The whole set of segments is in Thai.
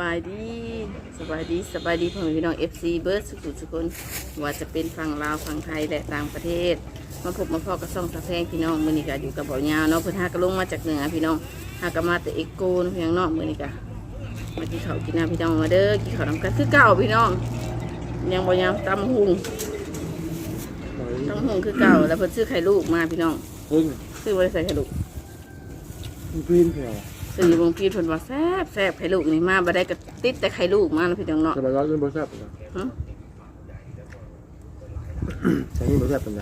บายดีสบายดีสบายดีพ่อแม่พี่น้อง FC เบิร์ดสุขุสุคนว่าจะเป็นฝั่งลาวฝั่งไทยและต่างประเทศ มาพบมาพอกับซ่องสะแพงพี่น้องมือนี้ก็อยู่กับเบายาวเนาะเพิ่นหากระลงมาจากเหนือพี่น้องหากะมาแต่เอ็กโกนเพียงนอกมือนี้ก็มากินข้าวกินน้ำพี่น้องมาเด้อกินข้าวน้ำกันคือเก่าพี่น้อง ยังบ่ยาวตำหุงตำหุงคือเก่าแล้วเพิ่นซื้อไข่ลูกมาพี่น้องพึ่งซื้อบ่ได้ใส่ไข่ลูกพีนเพียว ซื้ออยู่บางพีเพิ่นว่าแซ่บแซ่บไข่ลูกนี่มาบ่ได้ก็ติดแต่ไข่ลูกมาแล้วพี่น้องเนาะจะไปร้อนเรื่องบริษัทนะฮะใช้เงินบริษัทเป็นไง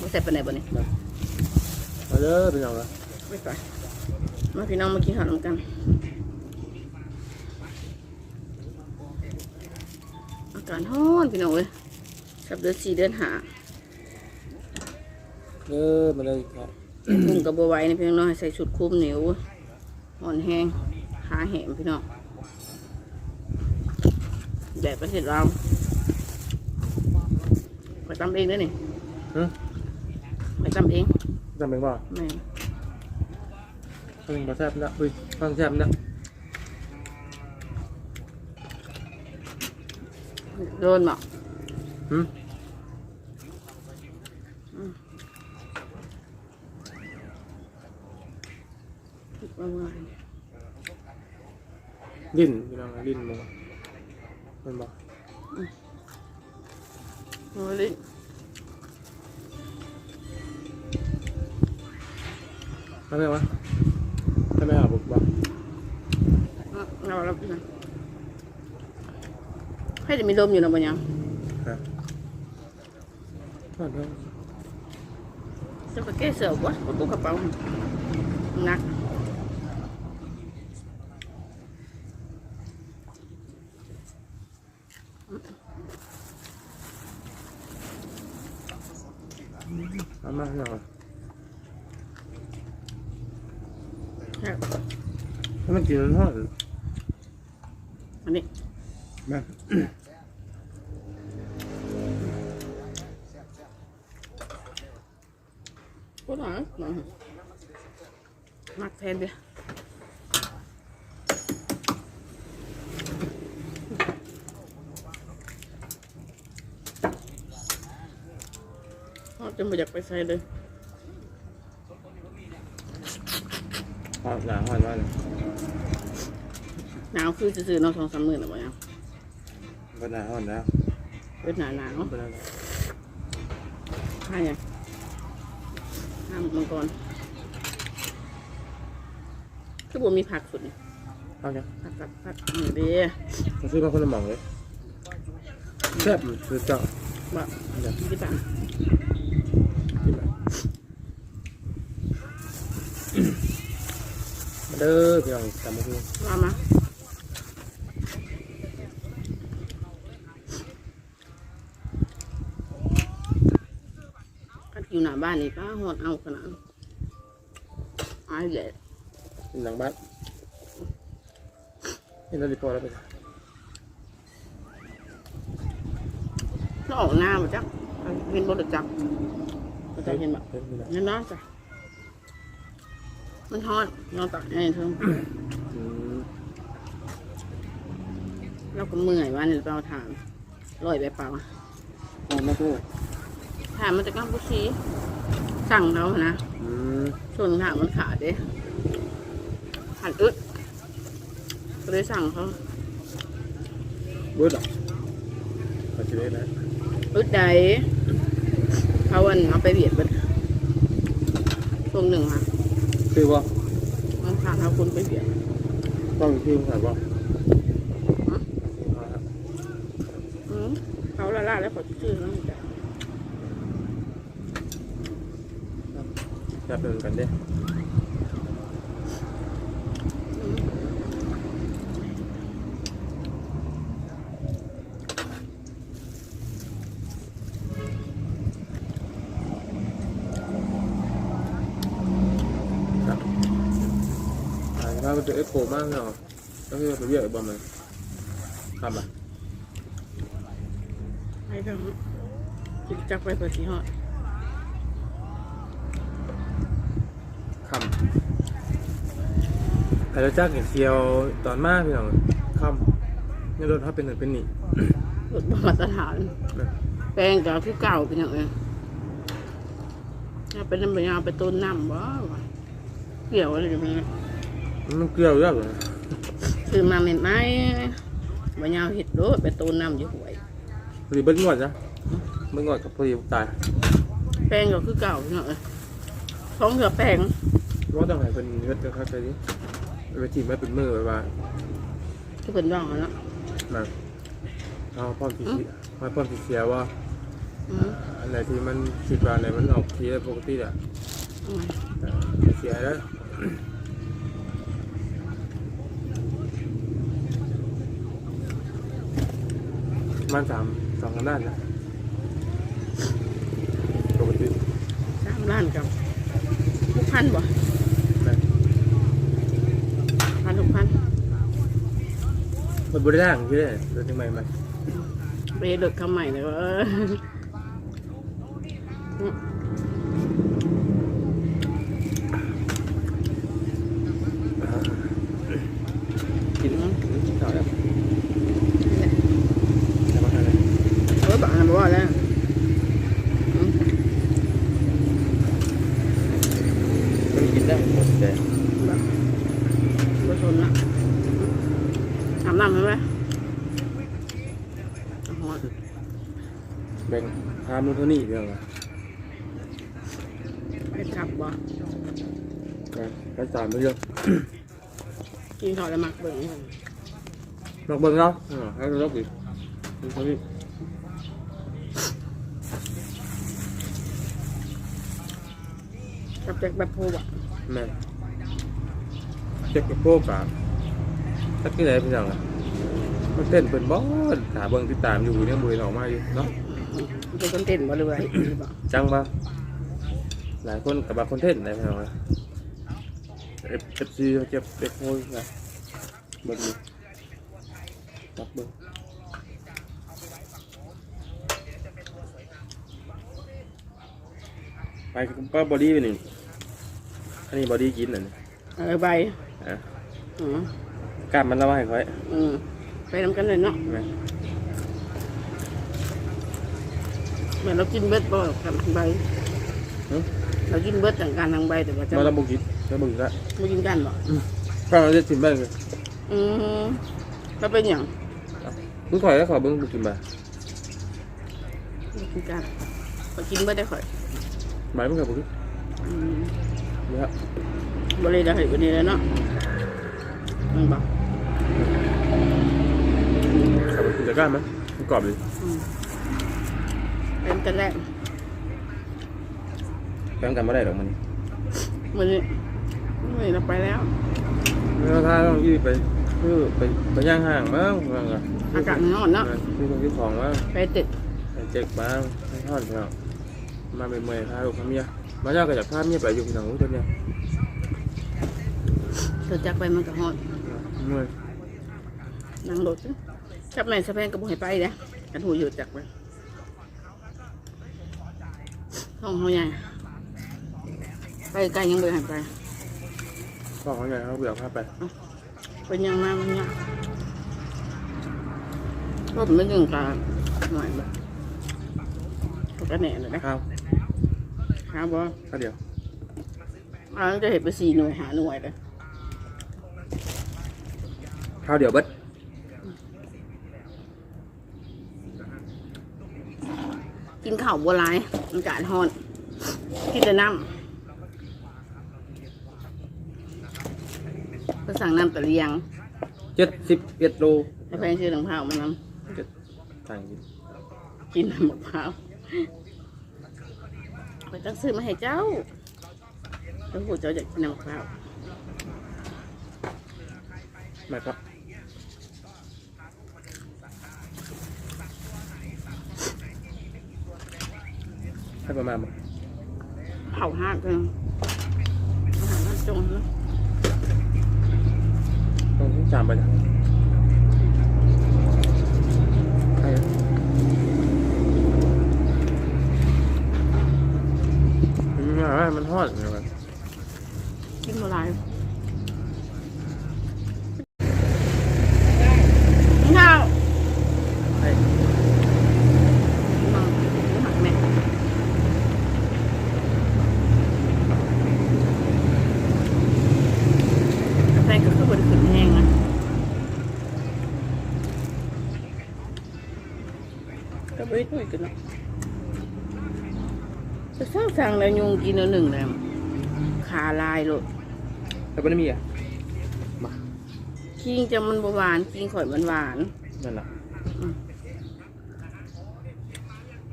บ่แซ่บปานใดบ่นี่มาเด้อเป็นยังไงไม่ไปมาพี่น้องมากินข้าวนำกันอากาศร้อนพี่น้องเอ้ยกับเดือนสี่เดือนหาเด้อมาเลยครับทุ่งกับบัวไหว้นี่พี่น้องให้ใส่ชุดคลุมเหนียว อ่อนแห้งขาแหมพี่น้องแดดประเทศเราวไปตำเองเด้อนี่ฮะไปตำเองจำเป็นว่าแม่ฟังบริษัทนะอุ้ยฟังแซ่บนะโดนบอกหืมว่าว่า ลิ้นพี่น้องลิ้นมึงเป็นบ่โอ้ยทำไมวะทำไมอะบุกบ่เราเราพี่น้องให้จะมีลมอยู่นะบ่ยังฮะก่อนเถอะจะไปแก้เสือกวะประตูกระเป๋าหนัก เอามาหน่อยครับให้มันกินทอดอันนี้มาก็หนาหนามักแทนเดียว พ่อจะไม่อยากไปใส่เลยหอดหนาหอดว่าเลยหนาวคือซื่อๆเนาะสองสามหมื่นหรือเปล่ายังก็หนาหอดแล้วเป็นหนาหนาวเป็นอะไรใช่ยังห้ามมังกรคือบ่มีผักสุดนี่เอาเนี่ยผักผักผักนี่เด้มาซื้อมาคนละหม่องเลยแซ่บคือเจ้าบ่เดี๋ยวที่บ้านกินไปมา เด้อพี่น้องจำมาดูว่ามาอันอยู่หน้าบ้านนี่ป้าหอดเอาขนาดอายแหละกินหลังบ้านเห็นแล้วดีพอแล้วไปแล้วออกหน้ามาจักเห็นบนจักเราจะเห็นแบบเห็นไหมนั่นนะจ้ะ มันฮอดนอนตักไอ้เธออืมเราก็เมื่อยวันนี้เราถามลอยไปเปล่าเอามาพูดถามมันจะก้ามพุชีสั่งเรานะอืมส่วนถามมันขาดเด้ขาดอึดก็เลยสั่งเขาเบิร์ดอะปัจจุบันนะอึดใดเขาวันเอาไปเบียดเบัดช่วงหนึ่งค่ะ คือว่ามันขาดเอาคนไปเบียดต้องคือถามว่าอืมเขาละล่าแล้วเขาชื่อแล้วมันจะจะเป็นกันเด้ อืม อ่าถ้ามันจะเอ็กโคมากเนาะก็คือไปเรียกไอ้บอมมันทำอะให้ทำจิจักไปเปิดสีหอดคำแต่เราจ้างเห็นเซียวตอนมากพี่น้องคคำนี่รถถ้าเป็นหนึ่งเป็นหนี่รถมาตรฐานนะแปลงก็คือเก่าเป็นอย่างเงี้ยถ้าเป็นน้ำมันยาวไปต้นน้ำบ่วะเกี่ยวอะไรอย่างเงี้ย มันเกลียวเยอะเลยคือมาใหม่ๆมันยาวเห็ดโดดไปต้นน้ำอยู่หวยพอดีเบิ้ลงวดนะเบิ้ลงวดกับพอดีตายแปลงก็คือเก่าเป็นอย่างเงี้ยท้องเถื่อแปลงว่าต้องให้เป็นเงินกันครับไปนี้ไปทีมไม่เป็นมือไปว่าที่เป็นร่องอะเนาะนะเอาพร้อมที่สิมาพร้อมที่เสียว่าอืมอันไหนที่มันคิดว่าอันไหนมันออกทีได้ปกติอะอืมเสียแล้ว มันสามสองกันด้านนะปกติสามล้านกับหกพันบ่นะพันหกพันมันบริด่างที่ได้รถยังไงมันไปเลิกคำใหม่เลยว่าเออ กินกินข้าวแล้วทำอะไร เออบอกนะบอกว่าแล้วอืม มัน กินได้หมดแต่บอกบ่ทนละอาบน้ำไหมไหมหอดแบ่งทามนู่นเท่านี้เรื่องอะไปขับบ่ไปสามเรื่องกินข้าวแล้วมักเบิ่งมันลองเบิ่งเนาะอ่าให้เราลองดิดูเท่านี้ กับแจ็คแบบพูบ่ะแม่เจ็บกับโคกอะตักที่ไหนพี่น้องอะมันเต้นเป็นบอสถาเบิ่งติดตามอยู่เนี่ยมือออกมาอยู่เนาะมันเป็นคอนเทนต์บ่เลยบ่จังปะหลายคนกับบางคอนเทนต์นะพี่น้องอะเอฟเอฟซีเจ็บเด็กโอยนะเบิ่งดูตักเบิ่งไปก็บอดี้ไปหนึ่ง อันนี้บอดี้กินน่ะนี่เออใบอะอืมกล้ามมันละไว้ค่อยอืมไปนำกันเลยเนาะไหมเหมือนเรากินเบิดบ่กับใบหึเรากินเบิดต่างกันทางใบแต่ว่าจะมาละบุกินแล้วบึงละไม่กินกันบ่ข้าวเราจะกินบ้างเลยอืมแล้วเป็นหยังมึงข่อยแล้วขอเบิ้งบุกินบ่าไม่กินกันพอกินเบิดได้ข่อยหมายมึงกับบุกินอืม นี่ฮะบริได้เห็นวันนี้แล้วเนาะมันบอกขับไปกินจะกล้าไหมมันกรอบเลยอืมเป็นกันแรกแป้งกันไม่ได้หรอกมันวันนี้วันนี้เราไปแล้วแล้วถ้าต้องยืดไปคือไปไปย่างห่างบ้างบ้างอะอากาศมันร้อนเนาะซื้อของซื้อของบ้างไปติดไปเจ๊กบ้างให้ทอดเนาะมาเมื่อยๆพาลูกพาเมีย มาเจ้าก็จากพาเมียไปอยู่ที่หนังตัวเนี้ยเธอจักไปมันก็ฮอดเมื่อยนั่งรถจับแม่สะแพงก็บ่ให้ไปนะกันหูอยู่จักไปห้องเขาใหญ่ไปไกลยังบ่ให้ไปพ่อเขาไงเขาเบื่อพาไปเป็นยังไงมันเนี่ยรถไม่ถึงกลางหน่อยแบบก็แหน่เลยนะข้าวครับ บ่ข้าวเดียวอันนั้นจะเห็นไปสี่หน่วยหาหน่วยเลยข้าวเดียวเบิดกินข้าวบัวลายอากาศร้อนกินแต่น้ำก็สั่งน้ำตะเลียงเจ็ดสิบเอ็ดโลให้แพงชื่อหนังเผามันน้เจ็ดต่างกินำกินน้ำมะพร้าว ไปตั้งซื้อมาให้เจ้าเจ้าหูเจ้าอยากกินน้ำมะพร้าวมาครับให้ประมาณบ่เผาห้ากันอาหารน้ำจงนะต้องจามไปนะ มันฮอดอยู่กันกินบ่หลายข้าวเฮ้ยหมักแม่กาแฟก็คือบริสุทธิ์แห้งนะก็ไม่ได้ด้วยกันเนาะ จะสร้างสั่งแล้วยุงกินเอาหนึ่งแล้วขาลายโลดแต่ไม่ได้มีอะมาคิงจะมันบหวานคิงข่อยมันหวานนั่นแหละ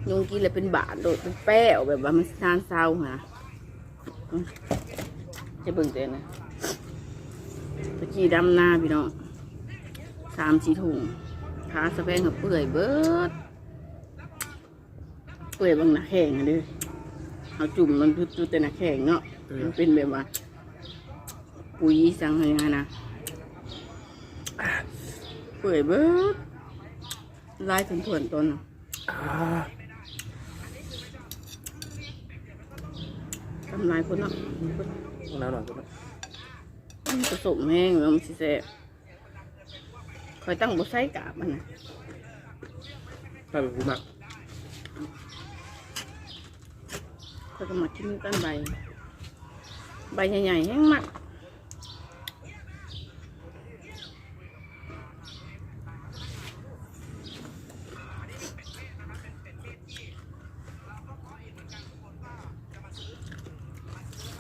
ยุงกินเลยเป็นบาดโดดเป็นแป้วแบบว่ามันทานเศร้าฮะอืมจะเบิ่งเต้นนะตะกี้ดำหน้าพี่น้องสามสี่ถุงขาสะแพงกับเปื่อยเบิดเปื่อยบางหนักแข็งอะเด้อ เอาจุ่มมันจุดๆแต่หนักแข็งเนาะมันเป็นแบบว่า ปุ๋ยสังอะไรอย่างนั้นนะเปื่อยเบิดลายถึงถ่วนต้นน่ะอ่าทำลายคนเนาะห้องน้ำหน่อยก็ได้มันผสมแห้งแล้วมันสิแซ่บคอยตั้งบใส่กาบมันนะถ้าเป็นผู้หมัก คอยก็มากินกันใบ ใบใหญ่ๆแห้งมาก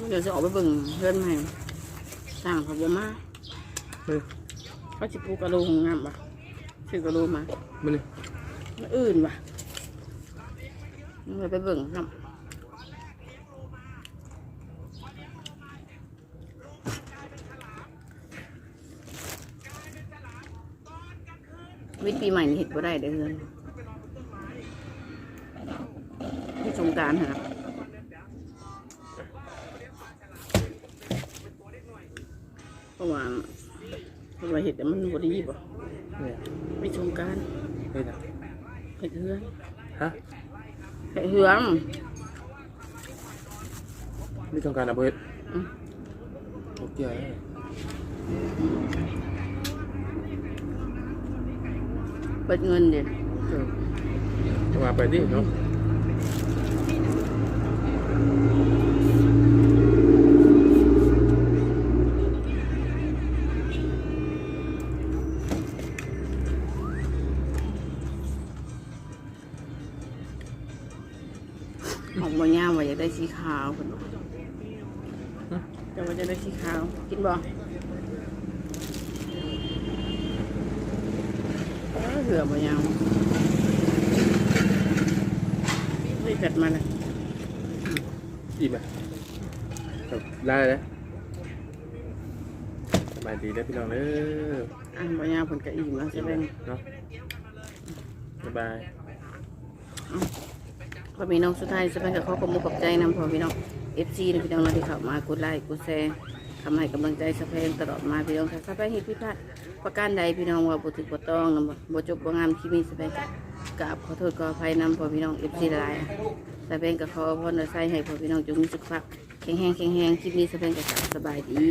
เดี๋ยวจะออกไปเบิ่งเพื่อนใหม่สั่งเขาบ่มาเฮ้ยเขาสิปลูกกระโหลงงามปะซื้อกระโหลมามานี่มาอื่นปะเราไปเบิ่งครับ วิทย์ปีใหม่นี่เห็ดบ่ได้เด้อเพื่อนที่สงกรารฮะเพราะว่าเพราะว่าเห็ดแต่มันบ่ดีบ่เนี่ยไม่สงกรารเฮ้ยนะเห็ดเฮือนฮะเห็ดเฮืองนี่ต้องการอะไรเบิร์ดอืมโอเค เปิดเงินเด็ดเออจะมาไปดิเนาะออกมาย่ามว่าอยากได้สีขาวเพิ่นบอกแต่ว่าจะได้สีขาว กินบ่ เออเหือบ่ยามนี่จัดมาเลยอิ่มไหมครับได้เลยสบายดีนะพี่น้องเด้ออันบ่ยามเพิ่นก็อิ่มแล้วใช่ไหมเนาะสบายพอมีน้องสุดท้ายสุดท้ายก็ขอขอบคุณขอบใจนำพอพี่น้อง FC นะพี่น้องนะที่เข้ามากดไลค์กดแชร์ทำให้กำลังใจสะเพงตลอดมาพี่น้องค่ะสะเพงเฮ็ดผิดพลาด ประการใดพี่น้องว่าบ่ถึกบ่ต้องนำบ่จบบ่งามที่มีสเปนกราบขอโทษขออภัยนำพอพี่น้อง FC หลายสเปนก็ขอพรใส่ให้พอพี่น้องจงมีสุขภาพแข็งแรงแข็งแรงคลิปนี้สเปนก็กราบสบายดี